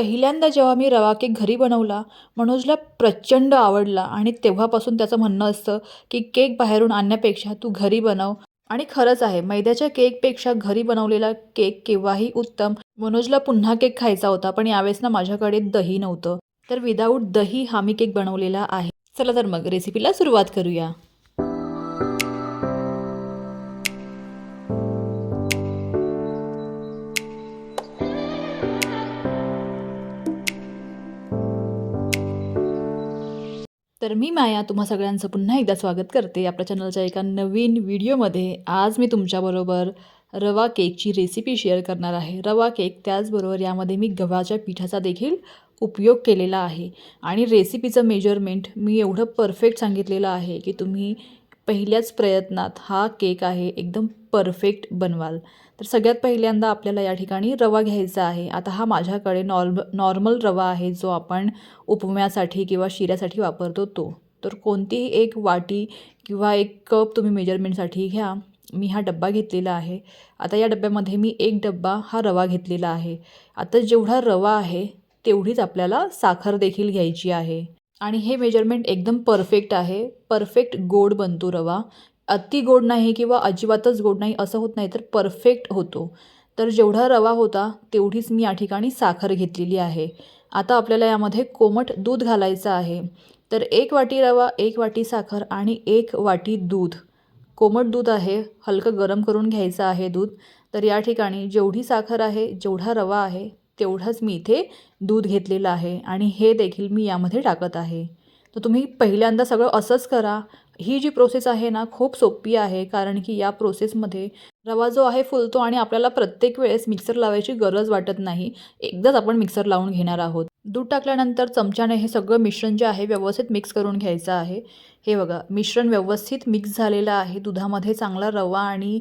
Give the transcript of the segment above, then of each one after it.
पहिल्यांदा जेव्हा मी रवा केक घरी बनवला मनोजला प्रचंड आवडला आणि तेव्हापासून त्याचं म्हणणं असतं की केक बाहेरून आणण्यापेक्षा तू घरी बनव. आणि खरंच आहे मैद्याच्या केकपेक्षा घरी बनवलेला केक केव्हाही उत्तम. मनोजला पुन्हा केक खायचा होता पण यावेळेस ना माझ्याकडे दही नव्हतं. तर विदाऊट दही हा मी केक बनवलेला आहे. चला तर मग रेसिपीला सुरुवात करूया. तर मी माया तुम्हा सगळ्यांचं पुन्हा एकदा स्वागत करते आपल्या चॅनलच्या एका नवीन व्हिडिओमध्ये. आज मी तुमच्याबरोबर रवा केकची रेसिपी शेअर करणार आहे. रवा केक त्याचबरोबर यामध्ये मी गव्हाच्या पिठाचा देखील उपयोग केलेला आहे. आणि रेसिपीचं मेजरमेंट मी एवढं परफेक्ट सांगितलेलं आहे की तुम्ही पहिल्याच प्रयत्नात हा केक आहे एकदम परफेक्ट बनवाल. तर सगळ्यात पहिल्यांदा आपल्याला या ठिकाणी रवा घ्यायचा आहे. आता हा माझ्याकडे नॉर्म नॉर्मल रवा आहे जो आपण उपम्यासाठी किंवा शिऱ्यासाठी वापरतो तो. तर कोणतीही एक वाटी किंवा एक कप तुम्ही मेजरमेंटसाठी घ्या. मी हा डब्बा घेतलेला आहे. आता या डब्यामध्ये मी एक डब्बा हा रवा घेतलेला आहे. आता जेवढा रवा आहे तेवढीच आपल्याला साखर देखील घ्यायची आहे. आणि हे मेजरमेंट एकदम परफेक्ट आहे. परफेक्ट गोड बनतो रवा. अति गोड नाही किंवा अजिबातच गोड नाही असं होत नाही तर परफेक्ट होतो. तर जेवढा रवा होता तेवढीच मी या ठिकाणी साखर घेतलेली आहे. आता आपल्याला यामध्ये कोमट दूध घालायचं आहे. तर एक वाटी रवा एक वाटी साखर आणि एक वाटी दूध. कोमट दूध आहे हलकं गरम करून घ्यायचं आहे दूध. तर या ठिकाणी जेवढी साखर आहे जेवढा रवा आहे तेवढंच मी इथे दूध घेतलेलं आहे आणि हे देखील मी यामध्ये टाकत आहे. तर तुम्ही पहिल्यांदा सगळं असंच करा. ही जी प्रोसेस आहे ना खूप सोपी आहे कारण की या प्रोसेसमध्ये रवा जो आहे फुलतो आणि आपल्याला प्रत्येक वेळेस मिक्सर लावायची गरज वाटत नाही. एकदाच आपण मिक्सर लावून घेणार आहोत. दूध टाकल्यानंतर चमच्याने हे सगळं मिश्रण जे आहे व्यवस्थित मिक्स करून घ्यायचं आहे. हे बघा मिश्रण व्यवस्थित मिक्स झालेलं आहे. दुधामध्ये चांगला रवा आणि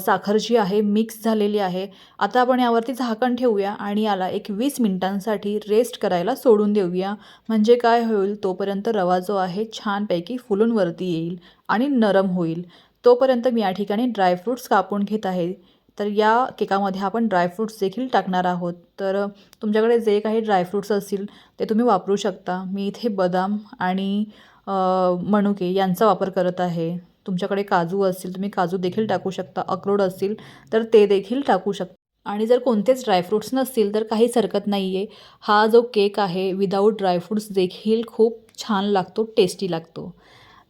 साखर जी आहे मिक्स झालेली आहे. आता आपण यावरती झाकण ठेवूया आणि याला एक वीस मिनिटांसाठी रेस्ट करायला सोडून देऊया. म्हणजे काय होईल? तोपर्यंत रवा जो आहे छानपैकी फुलून वरती येईल आणि नरम होईल. तोपर्यंत मी या ठिकाणी ड्रायफ्रूट्स कापून घेत आहे. तर या केकामध्ये आपण ड्रायफ्रूट्स देखील टाकणार आहोत. तर तुमच्याकडे जे काही ड्रायफ्रूट्स असतील ते तुम्ही वापरू शकता. मी इथे बदाम आणि मनुके यांचा वापर करत आहे. तुमच्याकडे काजू असतील तुम्ही काजू देखील टाकू शकता. अक्रोड असतील तर ते देखील टाकू शकता. आणि जर कोणतेच ड्रायफ्रूट्स नसतील तर काहीच हरकत नाही आहे हा जो केक आहे विदाऊट ड्रायफ्रूट्स देखील खूप छान लागतो टेस्टी लागतो.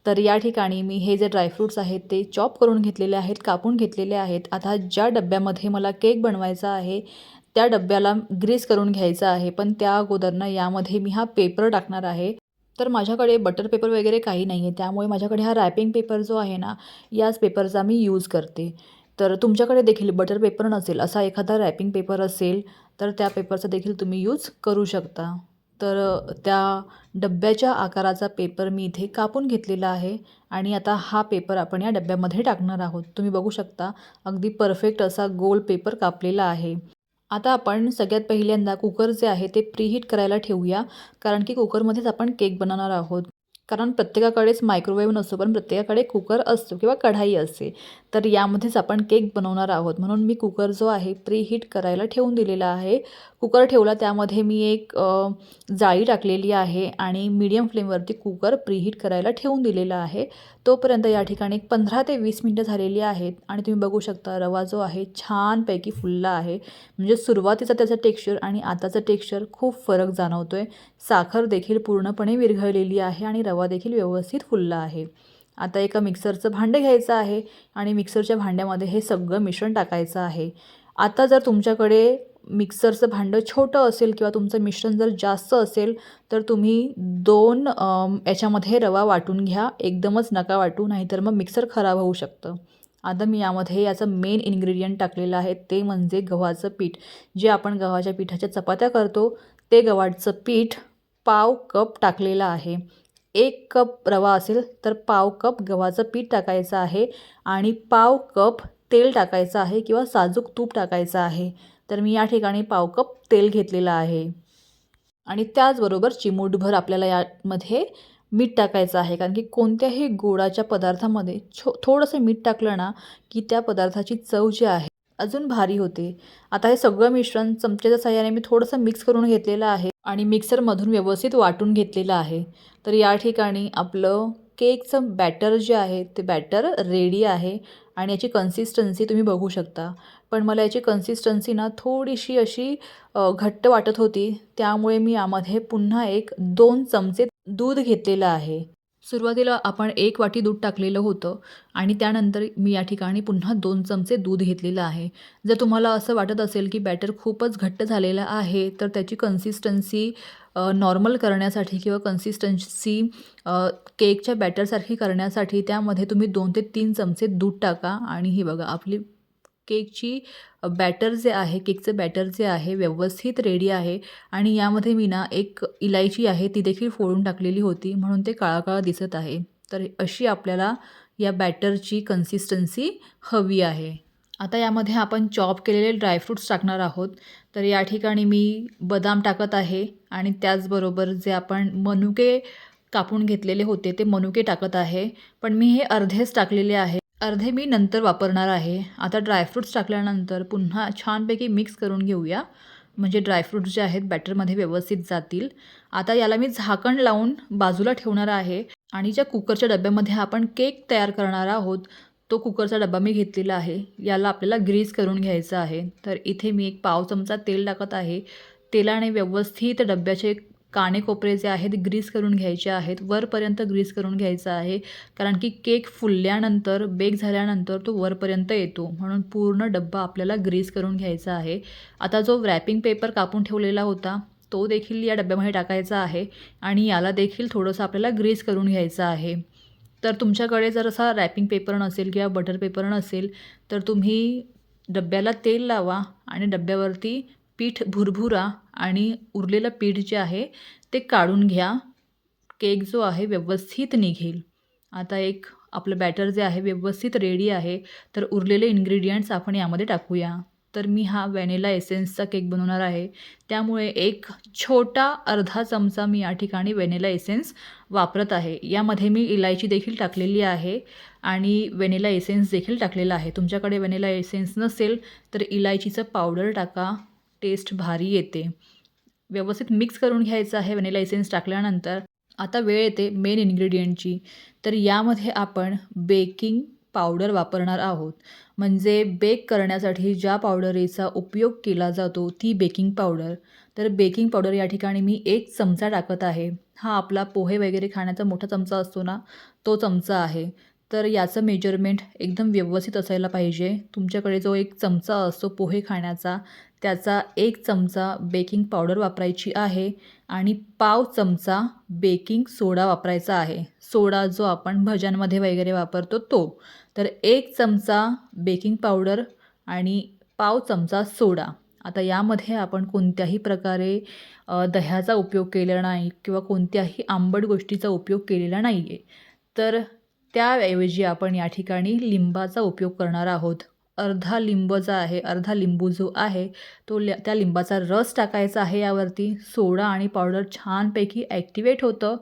तर या ठिकाणी मी हे जे ड्रायफ्रूट्स आहेत ते चॉप करून घेतलेले आहेत कापून घेतलेले आहेत. आता ज्या डब्यामध्ये मला केक बनवायचा आहे त्या डब्याला ग्रीस करून घ्यायचा आहे. पण त्या अगोदरनं यामध्ये मी हा पेपर टाकणार आहे. तर माझ्याकडे बटर पेपर वगैरे काही नाही आहे त्यामुळे माझ्याकडे हा रॅपिंग पेपर जो आहे ना याच पेपरचा मी यूज करते. तर तुमच्याकडे देखील बटर पेपर नसेल असा एखादा रॅपिंग पेपर असेल तर त्या पेपरचा देखील तुम्ही यूज करू शकता. तर त्या डब्याच्या आकाराचा पेपर मी इथे कापून घेतलेला आहे आणि आता हा पेपर आपण या डब्यामध्ये टाकणार आहोत. तुम्ही बघू शकता अगदी परफेक्ट असा गोल पेपर कापलेला आहे. आता आपण सगळ्यात पहिल्यांदा कुकर जे आहे ते प्रीहीट करायला ठेवूया कारण की कुकरमध्येच आपण केक बनवणार आहोत. कारण प्रत्येकाकडेच मायक्रोवेव्ह नसतो पण प्रत्येकाकडे कुकर असतो किंवा कढाई असते. तर यामध्येच आपण केक बनवणार आहोत. म्हणून मी कुकर जो आहे प्री हीट करायला ठेवून दिलेला आहे. कुकर ठेवला त्यामध्ये मी एक जाळी टाकलेली आहे आणि मीडियम फ्लेमवरती कुकर प्रीहीट करायला ठेवून दिलेला आहे. तोपर्यंत या ठिकाणी एक पंधरा ते वीस मिनटं झालेली आहेत आणि तुम्ही बघू शकता रवा जो आहे छानपैकी फुलला आहे. म्हणजे सुरुवातीचा त्याचं टेक्स्चर आणि आताचं टेक्स्चर खूप फरक जाणवतो आहे साखर देखील पूर्णपणे विरघळलेली आहे आणि रवा देखील व्यवस्थित फुलला आहे. आता एका मिक्सरचं भांडं घ्यायचं आहे आणि मिक्सरच्या भांड्यामध्ये हे सगळं मिश्रण टाकायचं आहे. आता जर तुमच्याकडे मिक्सरचं भांडं छोटं असेल किंवा तुमचं मिश्रण जर जास्त असेल तर तुम्ही दोन याच्यामध्ये रवा वाटून घ्या. एकदमच नका वाटू नाहीतर मग मिक्सर खराब होऊ शकतं. आता मी यामध्ये याचं मेन इन्ग्रेडियंट टाकलेलं आहे ते म्हणजे गव्हाचं पीठ. जे आपण गव्हाच्या पिठाच्या चपात्या करतो ते गव्हाचं पीठ पाव कप टाकलेलं आहे. एक कप रवा असेल तर पाव कप गव्हाचं पीठ टाकायचं आहे आणि पाव कप तेल टाकायचं आहे किंवा साजूक तूप टाकायचं आहे. तर मी या ठिकाणी पाव कप तेल घेतलेलं आहे. आणि त्याचबरोबर चिमूटभर आपल्याला यामध्ये मीठ टाकायचं आहे. कारण की कोणत्याही गोडाच्या पदार्थामध्ये छो थोडंसं मीठ टाकलं ना की त्या पदार्थाची चव जी आहे अजून भारी होते. आता हे सगळं मिश्रण चमच्याच्या साह्याने मी थोडंसं मिक्स करून घेतलेलं आहे आणि मिक्सरमधून व्यवस्थित वाटून घेतलेलं आहे. तर या ठिकाणी आपलं केकचं बॅटर जे आहे ते बॅटर रेडी आहे आणि याची कन्सिस्टन्सी तुम्ही बघू शकता. पण मला याची कन्सिस्टन्सी ना थोडीशी अशी घट्ट वाटत होती. त्यामुळे मी यामध्ये पुन्हा एक दोन चमचे दूध घेतलेलं आहे. सुरुवातीला आपण एक वाटी दूध टाकलेलं होतं आणि त्यानंतर मी या ठिकाणी पुन्हा दोन चमचे दूध घेतलेलं आहे. जर तुम्हाला असं वाटत असेल की बॅटर खूपच घट्ट झालेलं आहे तर त्याची कन्सिस्टन्सी नॉर्मल करण्यासाठी किंवा कन्सिस्टन्सी केकच्या बॅटरसारखी करण्यासाठी त्यामध्ये तुम्ही दोन ते तीन चमचे दूध टाका आणि ही बघा आपली केकची बॅटर जे आहे केकचं बॅटर जे आहे व्यवस्थित रेडी आहे आणि यामध्ये मी ना एक इलायची आहे ती देखील फोडून टाकलेली होती म्हणून ते काळा काळा दिसत आहे. तर अशी आपल्याला या बॅटरची कन्सिस्टन्सी हवी आहे. आता यामध्ये आपण चॉप केलेले ड्रायफ्रूट्स टाकणार आहोत. तर या ठिकाणी मी बदाम टाकत आहे आणि त्याचबरोबर जे आपण मनुके कापून घेतलेले होते ते मनुके टाकत आहे. पण मी हे अर्धेच टाकलेले आहे. अर्धे मी नंतर वापरणार आहे. आता ड्रायफ्रूट्स टाकल्यानंतर पुन्हा छानपैकी मिक्स करून घेऊया. म्हणजे ड्रायफ्रूट्स जे आहेत बॅटरमध्ये व्यवस्थित जातील. आता याला मी झाकण लावून बाजूला ठेवणार आहे. आणि ज्या कुकरच्या डब्यामध्ये आपण केक तयार करणार आहोत तो कुकरचा डबा मी घेतलेला आहे. याला आपल्याला ग्रीस करून घ्यायचं आहे. तर इथे मी एक पाव चमचा तेल टाकत आहे. तेलाने व्यवस्थित डब्याचे काणे कोपरे जे आहेत ग्रीस करून घ्यायचे आहेत वरपर्यंत ग्रीस करून घ्यायचं आहे. कारण की केक फुलल्यानंतर बेक झाल्यानंतर तो वरपर्यंत येतो. म्हणून पूर्ण डब्बा आपल्याला ग्रीस करून घ्यायचा आहे. आता जो रॅपिंग पेपर कापून ठेवलेला होता तो देखील या डब्यामध्ये टाकायचा आहे आणि याला देखील थोडंसं आपल्याला ग्रीस करून घ्यायचं आहे. तर तुमच्याकडे जर असा रॅपिंग पेपर नसेल किंवा बटर पेपर नसेल तर तुम्ही डब्याला तेल लावा आणि डब्यावरती पीठ भुरभुरा आणि उरलेलं पीठ जे आहे ते काढून घ्या. केक जो आहे व्यवस्थित निघेल. आता एक आपलं बॅटर जे आहे व्यवस्थित रेडी आहे. तर उरलेले इन्ग्रेडियंट्स आपण यामध्ये टाकूया. तर मी हा व्हॅनिला एसेन्सचा केक बनवणार आहे. त्यामुळे एक छोटा अर्धा चमचा मी या ठिकाणी व्हॅनिला एसेन्स वापरत आहे. यामध्ये मी इलायची देखील टाकलेली आहे आणि व्हॅनिला एसेन्स देखील टाकलेला आहे. तुमच्याकडे व्हॅनिला एसेन्स नसेल तर इलायचीचं पावडर टाका. टेस्ट भारी येते. व्यवस्थित मिक्स करून घ्यायचं आहे व्हॅनिला एसेन्स टाकल्यानंतर. आता वेळ येते मेन इन्ग्रेडियंटची तर यामध्ये आपण बेकिंग पावडर वापरणार आहोत. म्हणजे बेक करण्यासाठी ज्या पावडरीचा उपयोग केला जातो ती बेकिंग पावडर तर बेकिंग पावडर या ठिकाणी मी एक चमचा टाकत आहे. हा आपला पोहे वगैरे खाण्याचा मोठा चमचा असतो ना तो चमचा आहे. तर याचं मेजरमेंट एकदम व्यवस्थित असायला पाहिजे. तुमच्याकडे जो एक चमचा असतो पोहे खाण्याचा त्याचा एक चमचा बेकिंग पावडर वापरायची आहे आणि पाव चमचा बेकिंग सोडा वापरायचा आहे. सोडा जो आपण भज्यांमध्ये वगैरे वापरतो तो. तर एक चमचा बेकिंग पावडर आणि पाव चमचा सोडा. आता यामध्ये आपण कोणत्याही प्रकारे दह्याचा उपयोग केलेला नाही किंवा कोणत्याही आंबट गोष्टीचा उपयोग केलेला नाही आहे तर त्याऐवजी आपण या ठिकाणी लिंबाचा उपयोग करणार आहोत. अर्धा लिंब जो आहे अर्धा लिंबू जो आहे तो ल त्या लिंबाचा रस टाकायचा आहे यावरती. सोडा आणि पावडर छानपैकी ॲक्टिवेट होतं.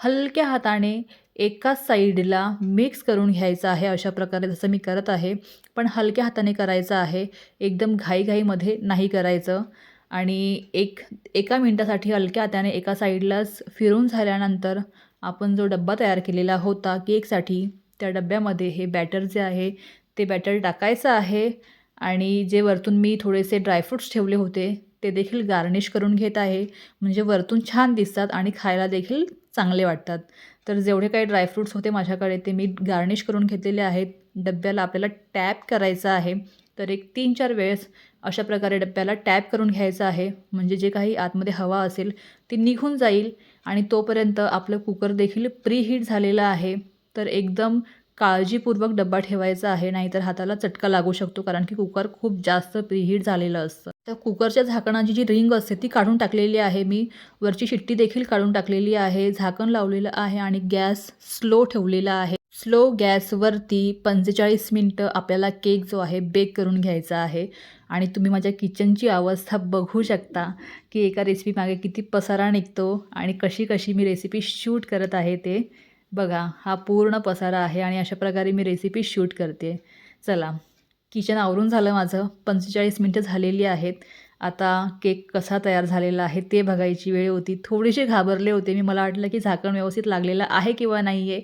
हलक्या हाताने एकाच साईडला मिक्स करून घ्यायचं आहे अशा प्रकारे जसं मी करत आहे. पण हलक्या हाताने करायचं आहे. एकदम घाईघाईमध्ये नाही करायचं. आणि एक एका मिनटासाठी हलक्या हाताने एका साईडलाच फिरून झाल्यानंतर आपण जो डब्बा तयार केलेला होता केकसाठी त्या डब्यामध्ये हे बॅटर जे आहे ते बॅटर टाकायचं आहे आणि जे वरतून मी थोडेसे ड्रायफ्रूट्स ठेवले होते ते देखील गार्निश करून घेत आहे. म्हणजे वरतून छान दिसतात आणि खायला देखील चांगले वाटतात. तर जेवढे काही ड्रायफ्रूट्स होते माझ्याकडे ते मी गार्निश करून घेतलेले आहेत. डब्याला आपल्याला टॅप करायचं आहे. तर एक तीन चार वेळेस अशा प्रकारे डब्याला टॅप करून घ्यायचं आहे. म्हणजे जे काही आतमध्ये हवा असेल ती निघून जाईल आणि तोपर्यंत आपलं कुकर देखील प्रीहीट झालेलं आहे. तर एकदम काळजीपूर्वक डब्बा ठेवायचा आहे नाहीतर हाताला चटका लागू शकतो कारण की कुकर खूप जास्त प्रिहीट झालेलं असतं. तर कुकरच्या झाकणाची जी रिंग असते ती काढून टाकलेली आहे मी. वरची शिट्टी देखील काढून टाकलेली आहे झाकण लावलेलं आहे आणि गॅस स्लो ठेवलेला आहे. स्लो गॅसवरती पंचेचाळीस मिनटं आपल्याला केक जो आहे बेक करून घ्यायचा आहे. आणि तुम्ही माझ्या किचनची अवस्था बघू शकता की एका रेसिपी मागे किती पसारा निघतो आणि कशी कशी मी रेसिपी शूट करत आहे ते. बघा हा पूर्ण पसारा आहे आणि अशा प्रकारे मी रेसिपी शूट करते. चला किचन आवरून झालं माझं. पंचेचाळीस मिनटं झालेली आहेत. आता केक कसा तयार झालेला आहे ते बघायची वेळ होती. थोडीशी घाबरले होते मी. मला वाटलं की झाकण व्यवस्थित लागलेलं आहे किंवा नाही आहे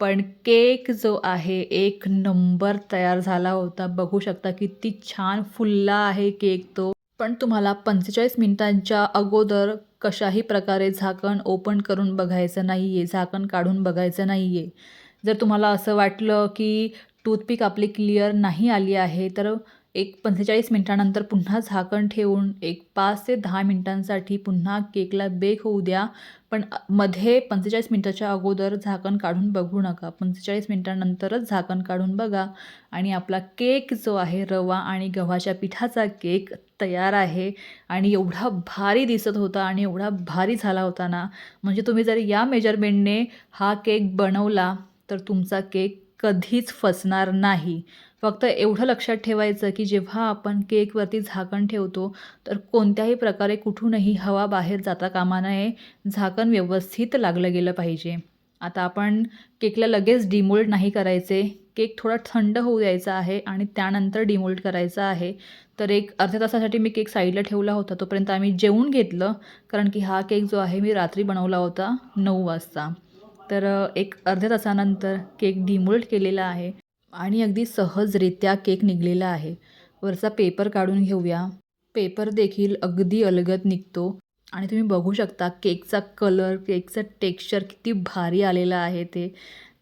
पण केक जो आहे एक नंबर तयार झाला होता. बघू शकता किती छान फुलला आहे केक तो. पण तुम्हाला पंचेचाळीस मिनिटांच्या अगोदर कशाही प्रकारे झाकण ओपन करून बघायचं नाही आहे झाकण काढून बघायचं नाही आहे जर तुम्हाला असं वाटलं की टूथपिक आपली क्लिअर नाही आली आहे तर एक पंचेचाळीस मिनिटानंतर पुन्हा झाकण ठेवून एक पाच ते दहा मिनिटांसाठी पुन्हा केकला बेक होऊ द्या. पण मध्ये पंचेचाळीस मिनिटाच्या अगोदर झाकण काढून बघू नका. पंचेचाळीस मिनिटानंतरच झाकण काढून बघा. आणि आपला केक जो आहे रवा आणि गव्हाच्या पिठाचा केक तयार आहे. आणि एवढा भारी दिसत होता आणि एवढा भारी झाला होता ना. म्हणजे तुम्ही जर या मेजरमेंटने हा केक बनवला तर तुमचा केक कधीच फसणार नाही. फक्त एवढं लक्षात ठेवायचं की जेव्हा आपण केकवरती झाकण ठेवतो तर कोणत्याही प्रकारे कुठूनही हवा बाहेर जाता कामा नये. झाकण व्यवस्थित लागलं गेलं पाहिजे. आता आपण केकला लगेच डिमोल्ड नाही करायचे. केक थोडा थंड होऊ द्यायचा आहे आणि त्यानंतर डिमोल्ड करायचा आहे. तर एक अर्ध्या तासासाठी मी केक साईडला ठेवला होता तोपर्यंत आम्ही जेवून घेतलं. कारण की हा केक जो आहे मी रात्री बनवला होता नऊ वाजता. तर एक अर्ध्या तासानंतर केक डिमोल्ड केलेला आहे आणि अगदी सहजरित्या केक निघलेला आहे. वरचा पेपर काढून घेऊया. पेपर देखील अगदी अलगद निघतो आणि तुम्ही बघू शकता केकचा कलर केकचं टेक्स्चर किती भारी आलेलं आहे ते.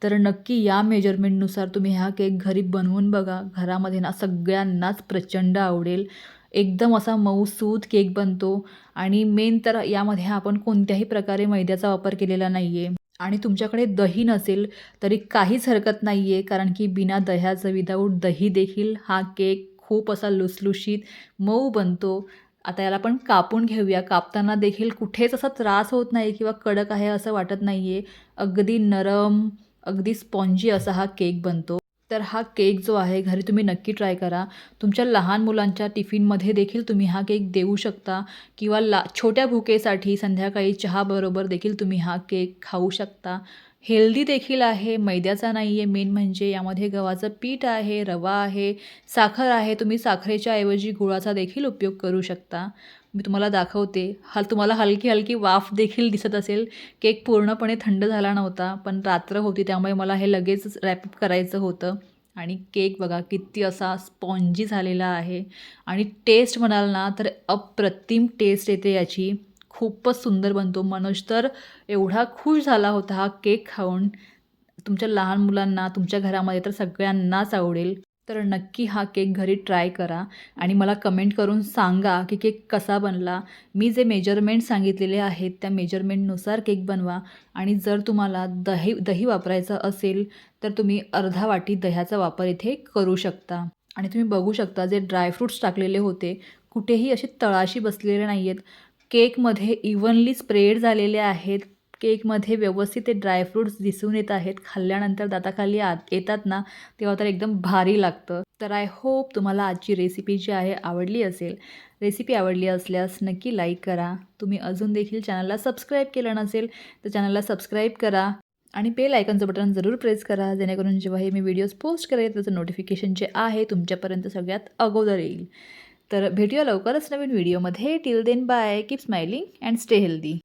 तर नक्की या मेजरमेंटनुसार तुम्ही हा केक घरी बनवून बघा. घरामध्ये ना सगळ्यांनाच प्रचंड आवडेल. एकदम असा मऊसूद केक बनतो आणि मेन तर यामध्ये आपण कोणत्याही प्रकारे मैद्याचा वापर केलेला नाही आहे आणि तुमच्याकडे दही नसेल तरी काहीच हरकत नाही आहे कारण की बिना दह्याचं विदाऊट दही देखील हा केक खूप असा लुसलुशीत मऊ बनतो. आता याला आपण कापून घेऊया. कापताना देखील कुठेच असा त्रास होत नाही किंवा कडक आहे असं वाटत नाही आहे अगदी नरम अगदी स्पॉन्जी असा हा केक बनतो. तर हा केक जो आहे घरी तुम्ही नक्की ट्राय करा. तुमच्या लहान मुलांच्या टिफिनमध्ये देखील तुम्ही हा केक देऊ शकता किंवा ला छोट्या भुकेसाठी संध्याकाळी चहाबरोबर देखील तुम्ही हा केक खाऊ शकता. हेल्दी देखील आहे मैद्याचा नाही आहे मेन म्हणजे यामध्ये गव्हाचं पीठ आहे रवा आहे साखर आहे. तुम्ही साखरेच्या ऐवजी गुळाचा देखील उपयोग करू शकता. मी तुम्हाला दाखवते. हल तुम्हाला हलकी हलकी वाफ देखील दिसत असेल. केक पूर्णपणे थंड झाला नव्हता पण रात्र होती त्यामुळे मला हे लगेच रॅपअप करायचं होतं. आणि केक बघा किती असा स्पॉन्जी झालेला आहे. आणि टेस्ट म्हणाल ना तर अप्रतिम टेस्ट येते याची. खूपच सुंदर बनतो. मनोज तर एवढा खुश झाला होता हा केक खाऊन. तुमच्या लहान मुलांना तुमच्या घरामध्ये तर सगळ्यांनाच आवडेल. तर नक्की हा केक घरी ट्राय करा आणि मला कमेंट करून सांगा की केक कसा बनला. मी जे मेजरमेंट सांगितलेले आहेत त्या मेजरमेंटनुसार केक बनवा. आणि जर तुम्हाला दही दही वापरायचं असेल तर तुम्ही अर्धा वाटी दह्याचा वापर इथे करू शकता. आणि तुम्ही बघू शकता जे ड्रायफ्रूट्स टाकलेले होते कुठेही असे तळाशी बसलेले नाही आहेत केकमध्ये इव्हनली स्प्रेड झालेले आहेत. केकमध्ये व्यवस्थित ते ड्रायफ्रूट्स दिसून येत आहेत. खाल्ल्यानंतर दाताखाली आत येतात ना तेव्हा तर एकदम भारी लागतं. तर आय होप तुम्हाला आजची रेसिपी जी आहे आवडली असेल रेसिपी आवडली असल्यास नक्की लाईक करा. तुम्ही अजून देखील चॅनलला सबस्क्राईब केलं नसेल तर चॅनलला सबस्क्राईब करा आणि बेल आयकनचं बटन जरूर प्रेस करा जेणेकरून जेव्हाही मी व्हिडिओज पोस्ट करेल त्याचं नोटिफिकेशन जे आहे तुमच्यापर्यंत सगळ्यात अगोदर येईल. तर भेटूया लवकरच नवीन व्हिडिओमध्ये till then bye keep smiling and stay healthy